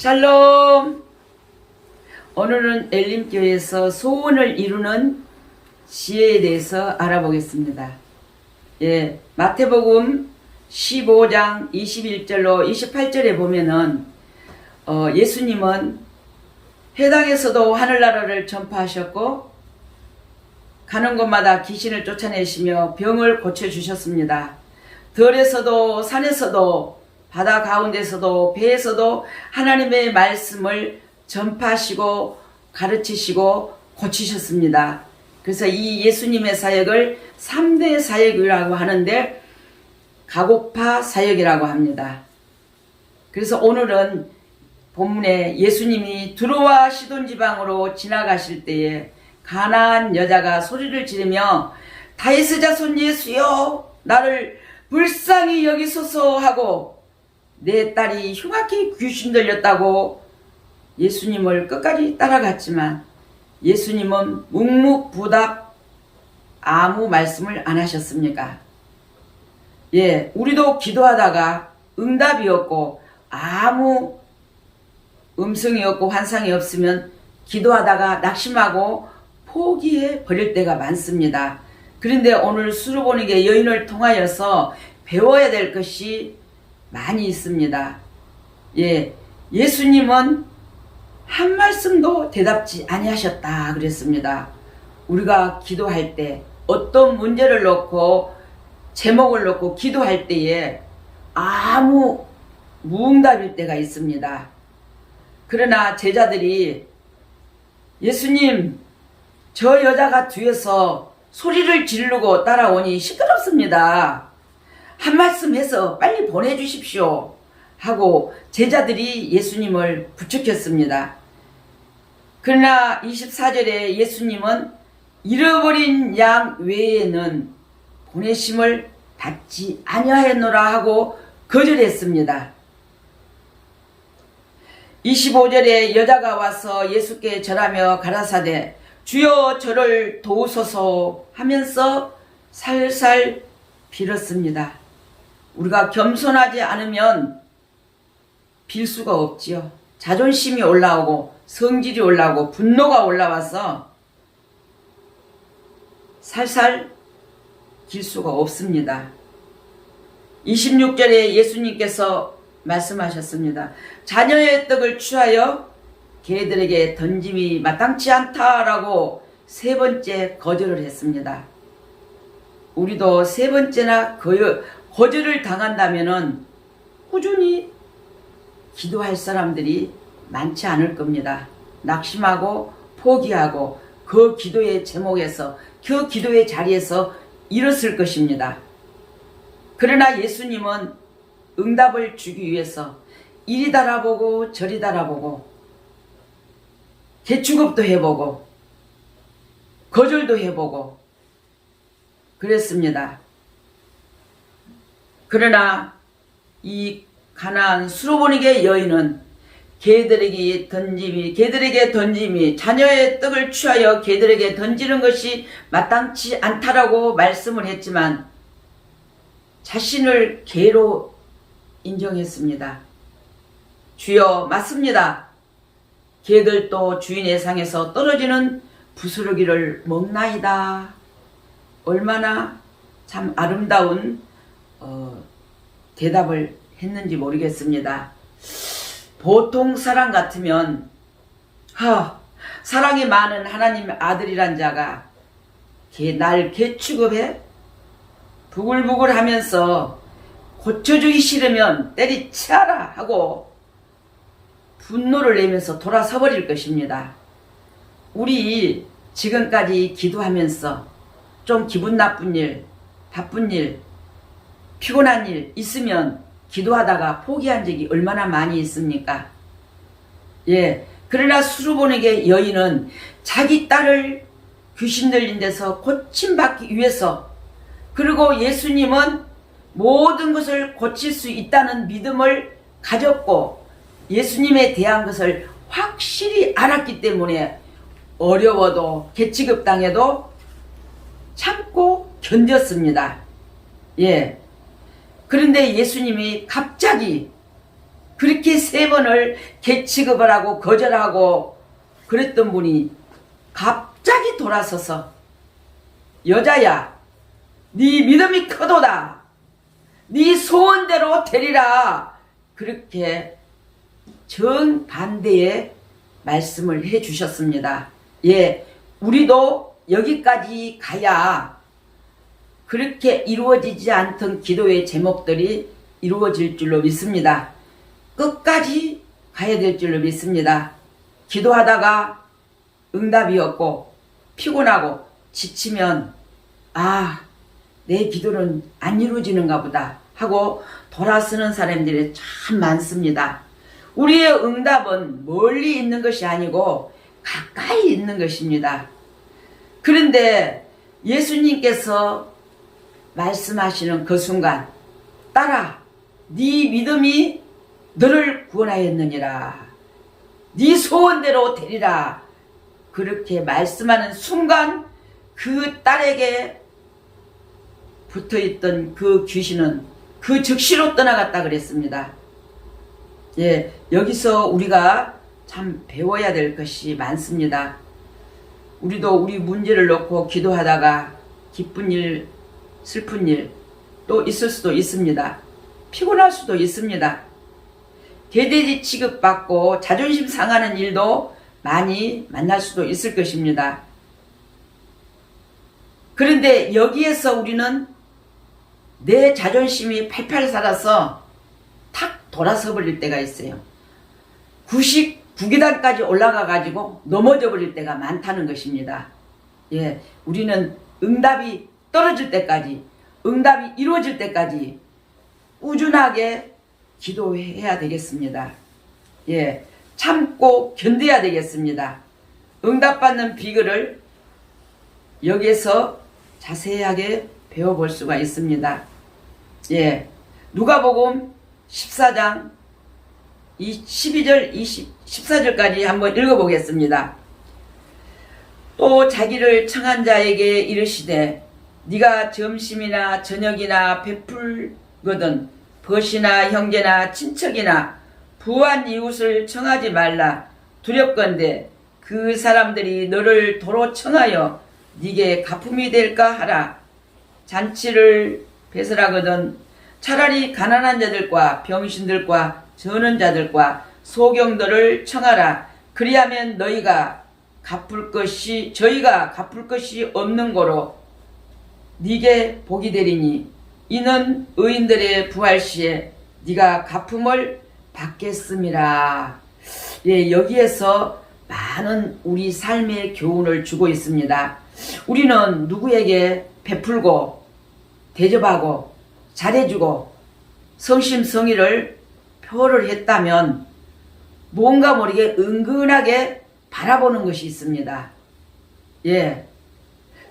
샬롬! 오늘은 엘림교회에서 소원을 이루는 지혜에 대해서 알아보겠습니다. 예, 마태복음 15장 21절로 28절에 보면은 어, 예수님은 해당에서도 하늘나라를 전파하셨고 가는 곳마다 귀신을 쫓아내시며 병을 고쳐주셨습니다. 들에서도 산에서도 바다 가운데서도 배에서도 하나님의 말씀을 전파하시고 가르치시고 고치셨습니다. 그래서 이 예수님의 사역을 3대 사역이라고 하는데 가고파 사역이라고 합니다. 그래서 오늘은 본문에 예수님이 두로와 시돈 지방으로 지나가실 때에 가나안 여자가 소리를 지르며 다이스 자손 예수여 나를 불쌍히 여기소서 하고 내 딸이 흉악히 귀신 들렸다고 예수님을 끝까지 따라갔지만 예수님은 묵묵부답 아무 말씀을 안 하셨습니까? 예, 우리도 기도하다가 응답이 없고 아무 음성이 없고 환상이 없으면 기도하다가 낙심하고 포기해 버릴 때가 많습니다. 그런데 오늘 수르보니게 여인을 통하여서 배워야 될 것이 많이 있습니다. 예, 예수님은 한 말씀도 대답지 아니하셨다 그랬습니다. 우리가 기도할 때 어떤 문제를 놓고 제목을 놓고 기도할 때에 아무 무응답일 때가 있습니다. 그러나 제자들이 예수님 저 여자가 뒤에서 소리를 지르고 따라오니 시끄럽습니다. 한 말씀 해서 빨리 보내주십시오. 하고 제자들이 예수님을 부축했습니다. 그러나 24절에 예수님은 잃어버린 양 외에는 보내심을 받지 아니하였노라 하고 거절했습니다. 25절에 여자가 와서 예수께 절하며 가라사대 주여 저를 도우소서 하면서 살살 빌었습니다. 우리가 겸손하지 않으면 빌 수가 없지요. 자존심이 올라오고 성질이 올라오고 분노가 올라와서 살살 길 수가 없습니다. 26절에 예수님께서 말씀하셨습니다. 자녀의 떡을 취하여 개들에게 던짐이 마땅치 않다라고 세 번째 거절을 했습니다. 우리도 세 번째나 거절, 거절을 당한다면은 꾸준히 기도할 사람들이 많지 않을 겁니다. 낙심하고 포기하고 그 기도의 제목에서 그 기도의 자리에서 일었을 것입니다. 그러나 예수님은 응답을 주기 위해서 이리 달아보고 저리 달아보고 개축업도 해보고 거절도 해보고 그랬습니다. 그러나 이 가나안 수로보니게 여인은 개들에게 던짐이 개들에게 던짐이 자녀의 떡을 취하여 개들에게 던지는 것이 마땅치 않다라고 말씀을 했지만 자신을 개로 인정했습니다. 주여 맞습니다. 개들도 주인의 상에서 떨어지는 부스러기를 먹나이다. 얼마나 참 아름다운 어, 대답을 했는지 모르겠습니다. 보통 사람 같으면 하 사랑이 많은 하나님 아들이란 자가 개, 날 개취급해 부글부글 하면서 고쳐주기 싫으면 때리치아라 하고 분노를 내면서 돌아서 버릴 것입니다. 우리 지금까지 기도하면서 좀 기분 나쁜 일, 바쁜 일, 피곤한 일 있으면 기도하다가 포기한 적이 얼마나 많이 있습니까? 예. 그러나 수르보에게 여인은 자기 딸을 귀신 들린 데서 고침받기 위해서 그리고 예수님은 모든 것을 고칠 수 있다는 믿음을 가졌고 예수님에 대한 것을 확실히 알았기 때문에 어려워도 개취급 당해도 참고 견뎠습니다. 예. 그런데 예수님이 갑자기 그렇게 세 번을 개취급을 하고 거절하고 그랬던 분이 갑자기 돌아서서 여자야 네 믿음이 크도다 네 소원대로 되리라 그렇게 정반대의 말씀을 해 주셨습니다. 예, 우리도 여기까지 가야 그렇게 이루어지지 않던 기도의 제목들이 이루어질 줄로 믿습니다. 끝까지 가야 될 줄로 믿습니다. 기도하다가 응답이 없고 피곤하고 지치면 아, 내 기도는 안 이루어지는가 보다 하고 돌아서는 사람들이 참 많습니다. 우리의 응답은 멀리 있는 것이 아니고 가까이 있는 것입니다. 그런데 예수님께서 말씀하시는 그 순간 따라 네 믿음이 너를 구원하였느니라 네 소원대로 되리라 그렇게 말씀하는 순간 그 딸에게 붙어있던 그 귀신은 그 즉시로 떠나갔다 그랬습니다. 예, 여기서 우리가 참 배워야 될 것이 많습니다. 우리도 우리 문제를 놓고 기도하다가 기쁜 일, 슬픈 일 또 있을 수도 있습니다. 피곤할 수도 있습니다. 개돼지 취급받고 자존심 상하는 일도 많이 만날 수도 있을 것입니다. 그런데 여기에서 우리는 내 자존심이 팔팔 살아서 탁 돌아서 버릴 때가 있어요. 99계단까지 올라가 가지고 넘어져 버릴 때가 많다는 것입니다. 예, 우리는 응답이 떨어질 때까지, 응답이 이루어질 때까지 꾸준하게 기도해야 되겠습니다. 예, 참고 견뎌야 되겠습니다. 응답받는 비결을 여기에서 자세하게 배워볼 수가 있습니다. 예, 누가복음 14장 12절 20, 14절까지 한번 읽어보겠습니다. 또 자기를 청한 자에게 이르시되 네가 점심이나 저녁이나 베풀거든 벗이나 형제나 친척이나 부한 이웃을 청하지 말라. 두렵건대 그 사람들이 너를 도로 청하여 네게 가품이 될까 하라. 잔치를 배설하거든 차라리 가난한 자들과 병신들과 저는 자들과 소경들을 청하라. 그리하면 너희가 갚을 것이 저희가 갚을 것이 없는 거로 네게 복이 되리니 이는 의인들의 부활 시에 네가 갚음을 받겠음이라. 예, 여기에서 많은 우리 삶의 교훈을 주고 있습니다. 우리는 누구에게 베풀고 대접하고 잘해주고 성심성의를 표를 했다면 뭔가 모르게 은근하게 바라보는 것이 있습니다. 예.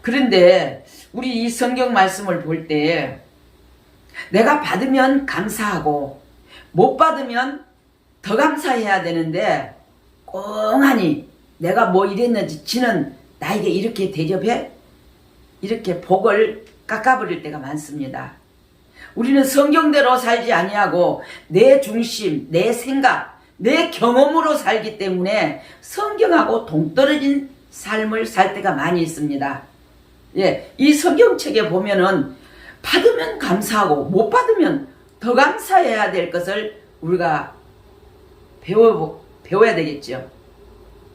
그런데 우리 이 성경 말씀을 볼 때 내가 받으면 감사하고 못 받으면 더 감사해야 되는데 꽁하니 내가 뭐 이랬는지 지는 나에게 이렇게 대접해? 이렇게 복을 깎아버릴 때가 많습니다. 우리는 성경대로 살지 아니하고 내 중심, 내 생각, 내 경험으로 살기 때문에 성경하고 동떨어진 삶을 살 때가 많이 있습니다. 예, 이 성경책에 보면은 받으면 감사하고 못 받으면 더 감사해야 될 것을 우리가 배워 배워야 되겠죠.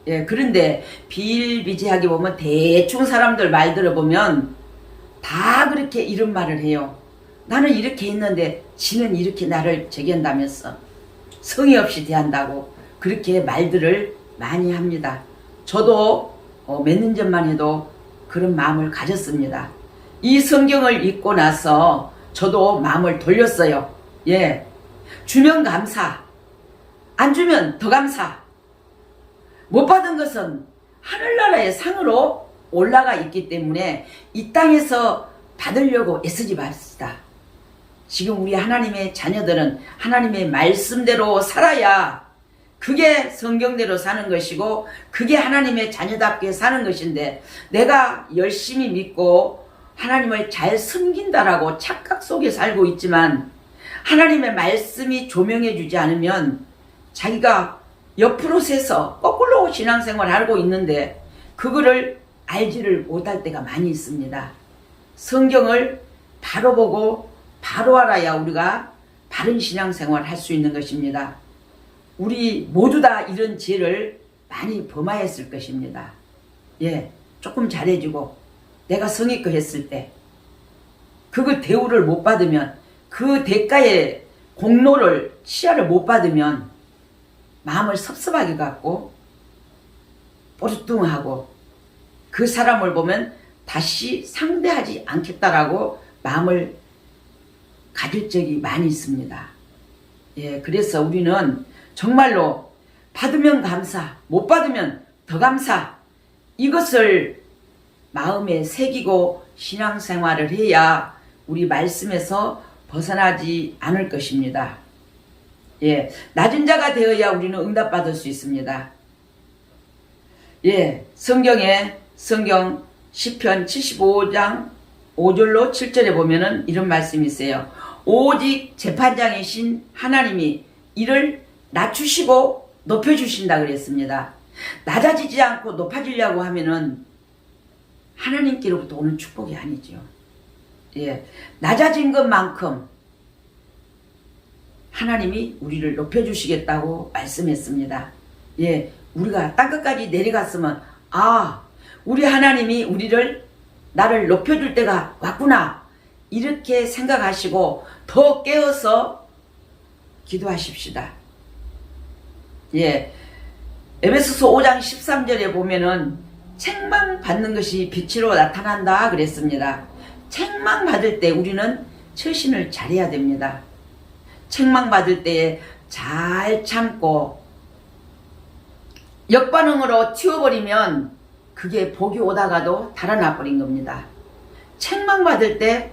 예, 그런데 비일비재하게 보면 대충 사람들 말 들어보면 다 그렇게 이런 말을 해요. 나는 이렇게 했는데 지는 이렇게 나를 저기한다면서 성의 없이 대한다고 그렇게 말들을 많이 합니다. 저도 어, 몇년 전만 해도 그런 마음을 가졌습니다. 이 성경을 읽고 나서 저도 마음을 돌렸어요. 예. 주면 감사. 안 주면 더 감사. 못 받은 것은 하늘나라의 상으로 올라가 있기 때문에 이 땅에서 받으려고 애쓰지 맙시다. 지금 우리 하나님의 자녀들은 하나님의 말씀대로 살아야 그게 성경대로 사는 것이고 그게 하나님의 자녀답게 사는 것인데 내가 열심히 믿고 하나님을 잘 섬긴다라고 착각 속에 살고 있지만 하나님의 말씀이 조명해 주지 않으면 자기가 옆으로 세서 거꾸로 신앙생활 하고 있는데 그거를 알지를 못할 때가 많이 있습니다. 성경을 바로 보고 바로 알아야 우리가 바른 신앙생활 할 수 있는 것입니다. 우리 모두 다 이런 죄를 많이 범하였을 것입니다. 예, 조금 잘해주고 내가 성의껏 했을 때 그거 대우를 못 받으면 그 대가의 공로를 치하를 못 받으면 마음을 섭섭하게 갖고 뽀르뚱하고 그 사람을 보면 다시 상대하지 않겠다라고 마음을 가질 적이 많이 있습니다. 예, 그래서 우리는 정말로 받으면 감사, 못 받으면 더 감사 이것을 마음에 새기고 신앙생활을 해야 우리 말씀에서 벗어나지 않을 것입니다. 예, 낮은 자가 되어야 우리는 응답받을 수 있습니다. 예, 성경에 성경 10편 75장 5절로 7절에 보면은 이런 말씀이 있어요. 오직 재판장이신 하나님이 이를 낮추시고 높여주신다 그랬습니다. 낮아지지 않고 높아지려고 하면은 하나님께로부터 오는 축복이 아니죠. 예, 낮아진 것만큼 하나님이 우리를 높여주시겠다고 말씀했습니다. 예, 우리가 땅끝까지 내려갔으면, 아, 우리 하나님이 우리를, 나를 높여줄 때가 왔구나. 이렇게 생각하시고 더 깨어서 기도하십시다. 예, 에베소서 5장 13절에 보면은 책망 받는 것이 빛으로 나타난다 그랬습니다. 책망 받을 때 우리는 처신을 잘해야 됩니다. 책망 받을 때에 잘 참고 역반응으로 튀어버리면 그게 복이 오다가도 달아나 버린 겁니다. 책망 받을 때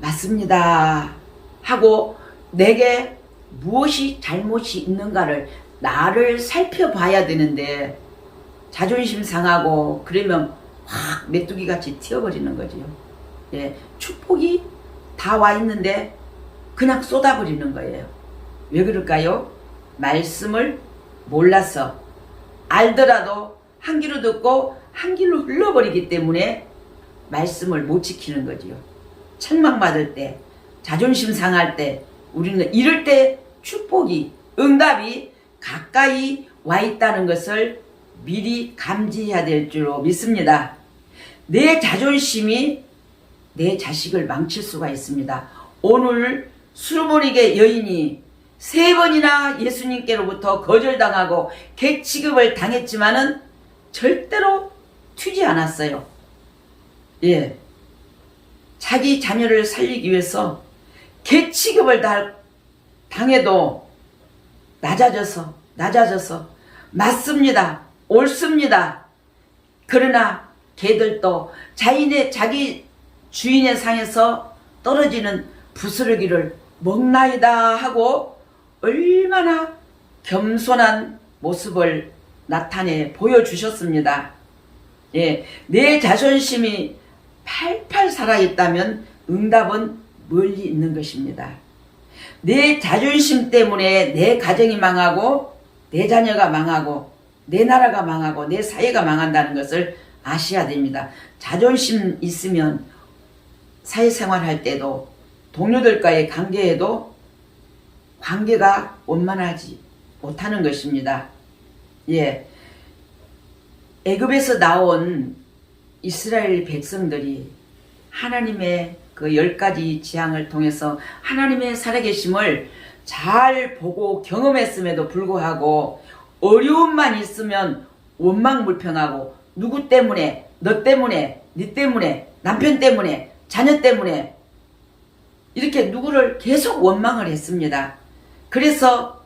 맞습니다 하고 내게 무엇이 잘못이 있는가를 나를 살펴봐야 되는데 자존심 상하고 그러면 확 메뚜기 같이 튀어버리는 거지요. 예, 축복이 다 와 있는데 그냥 쏟아버리는 거예요. 왜 그럴까요? 말씀을 몰라서 알더라도 한 귀로 듣고 한 길로 흘러버리기 때문에 말씀을 못 지키는 거지요. 책망받을 때, 자존심 상할 때, 우리는 이럴 때 축복이, 응답이 가까이 와 있다는 것을 미리 감지해야 될 줄로 믿습니다. 내 자존심이 내 자식을 망칠 수가 있습니다. 오늘 수르모니게 여인이 세 번이나 예수님께로부터 거절당하고 개취급을 당했지만은 절대로 튀지 않았어요. 예. 자기 자녀를 살리기 위해서 개취급을 다- 당해도 낮아져서, 낮아져서, 맞습니다. 옳습니다. 그러나 걔들도 자인의, 자기 주인의 상에서 떨어지는 부스러기를 먹나이다 하고 얼마나 겸손한 모습을 나타내 보여주셨습니다. 예, 내 자존심이 팔팔 살아있다면 응답은 멀리 있는 것입니다. 내 자존심 때문에 내 가정이 망하고 내 자녀가 망하고 내 나라가 망하고 내 사회가 망한다는 것을 아셔야 됩니다. 자존심 있으면 사회생활 할 때도 동료들과의 관계에도 관계가 원만하지 못하는 것입니다. 예. 애굽에서 나온 이스라엘 백성들이 하나님의 그 열 가지 지향을 통해서 하나님의 살아계심을 잘 보고 경험했음에도 불구하고 어려움만 있으면 원망 불평하고 누구 때문에 너 때문에 네 때문에 남편 때문에 자녀 때문에 이렇게 누구를 계속 원망을 했습니다. 그래서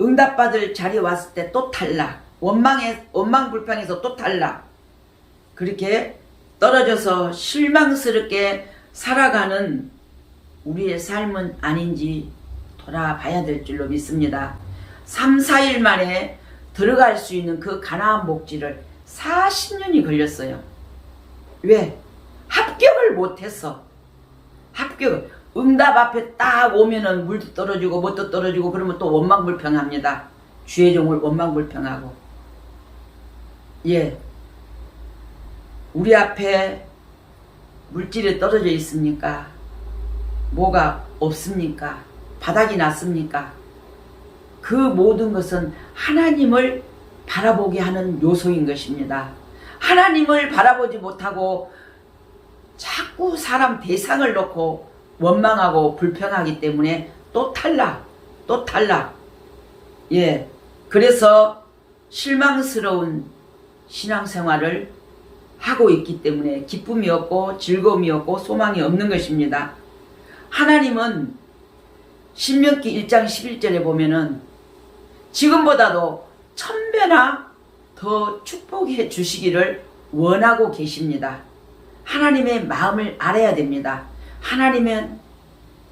응답받을 자리에 왔을 때 또 탈락. 원망에, 원망 불평해서 또 탈락. 그렇게 떨어져서 실망스럽게 살아가는 우리의 삶은 아닌지 돌아봐야 될 줄로 믿습니다. 3, 4일 만에 들어갈 수 있는 그 가나안 목지를 40년이 걸렸어요. 왜? 합격을 못했어. 합격. 응답 앞에 딱 오면은 물도 떨어지고 뭣도 떨어지고 그러면 또 원망불평합니다. 주의 종을 원망불평하고 예 우리 앞에 물질이 떨어져 있습니까? 뭐가 없습니까? 바닥이 났습니까? 그 모든 것은 하나님을 바라보게 하는 요소인 것입니다. 하나님을 바라보지 못하고 자꾸 사람 대상을 놓고 원망하고 불평하기 때문에 또 탈락, 또 탈락. 예. 그래서 실망스러운 신앙생활을 하고 있기 때문에 기쁨이 없고 즐거움이 없고 소망이 없는 것입니다. 하나님은 신명기 1장 11절에 보면은 지금보다도 천배나 더 축복해 주시기를 원하고 계십니다. 하나님의 마음을 알아야 됩니다. 하나님은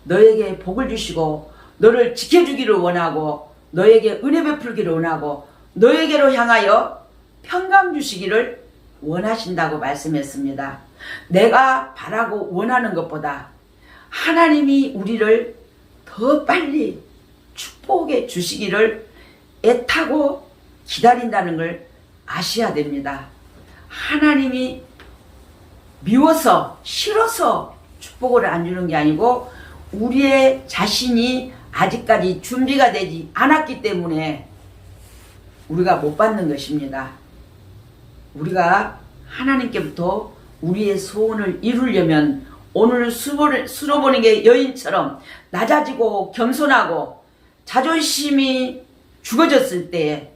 너에게 복을 주시고 너를 지켜주기를 원하고 너에게 은혜 베풀기를 원하고 너에게로 향하여 평강 주시기를 원하신다고 말씀했습니다. 내가 바라고 원하는 것보다 하나님이 우리를 더 빨리 축복해 주시기를 애타고 기다린다는 걸 아셔야 됩니다. 하나님이 미워서 싫어서 축복을 안 주는 게 아니고 우리의 자신이 아직까지 준비가 되지 않았기 때문에 우리가 못 받는 것입니다. 우리가 하나님께부터 우리의 소원을 이루려면 오늘 수로보는 여인처럼 낮아지고 겸손하고 자존심이 죽어졌을 때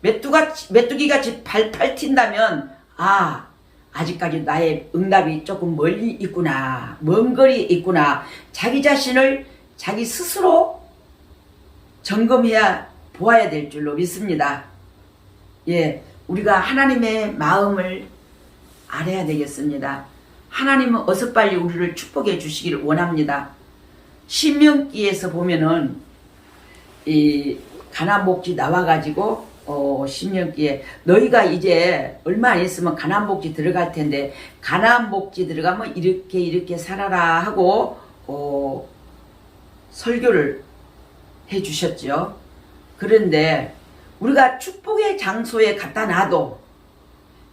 메뚜가, 메뚜기같이 발팔 튄다면 아 아직까지 나의 응답이 조금 멀리 있구나 먼 거리 있구나 자기 자신을 자기 스스로 점검해야 보아야 될 줄로 믿습니다. 예, 우리가 하나님의 마음을 알아야 되겠습니다. 하나님은 어서 빨리 우리를 축복해 주시기를 원합니다. 신명기에서 보면은 이 가난복지 나와 가지고 어, 신명기에 너희가 이제 얼마 안 있으면 가난복지 들어갈 텐데 가난복지 들어가면 이렇게 이렇게 살아라 하고 어, 설교를 해 주셨죠. 그런데 우리가 축복의 장소에 갖다 놔도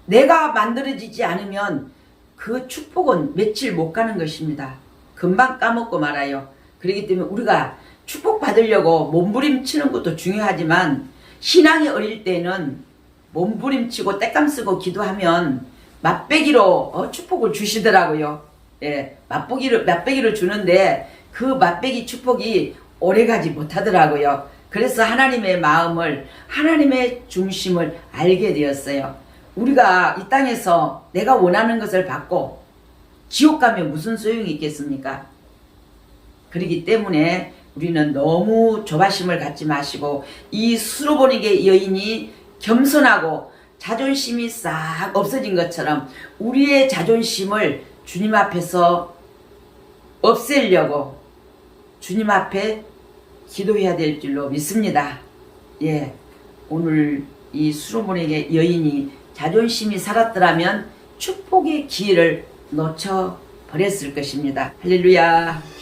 내가 만들어지지 않으면 그 축복은 며칠 못 가는 것입니다. 금방 까먹고 말아요. 그렇기 때문에 우리가 축복 받으려고 몸부림치는 것도 중요하지만 신앙이 어릴 때는 몸부림치고 떼감 쓰고 기도하면 맛배기로 어, 축복을 주시더라고요. 예, 맛보기를 맛배기를 주는데 그 맛배기 축복이 오래 가지 못하더라고요. 그래서 하나님의 마음을 하나님의 중심을 알게 되었어요. 우리가 이 땅에서 내가 원하는 것을 받고 지옥 가면 무슨 소용이 있겠습니까? 그렇기 때문에 우리는 너무 조바심을 갖지 마시고 이 수로보니게 여인이 겸손하고 자존심이 싹 없어진 것처럼 우리의 자존심을 주님 앞에서 없애려고 주님 앞에 기도해야 될 줄로 믿습니다. 예. 오늘 이 수로몬에게 여인이 자존심이 살았더라면 축복의 기회를 놓쳐 버렸을 것입니다. 할렐루야.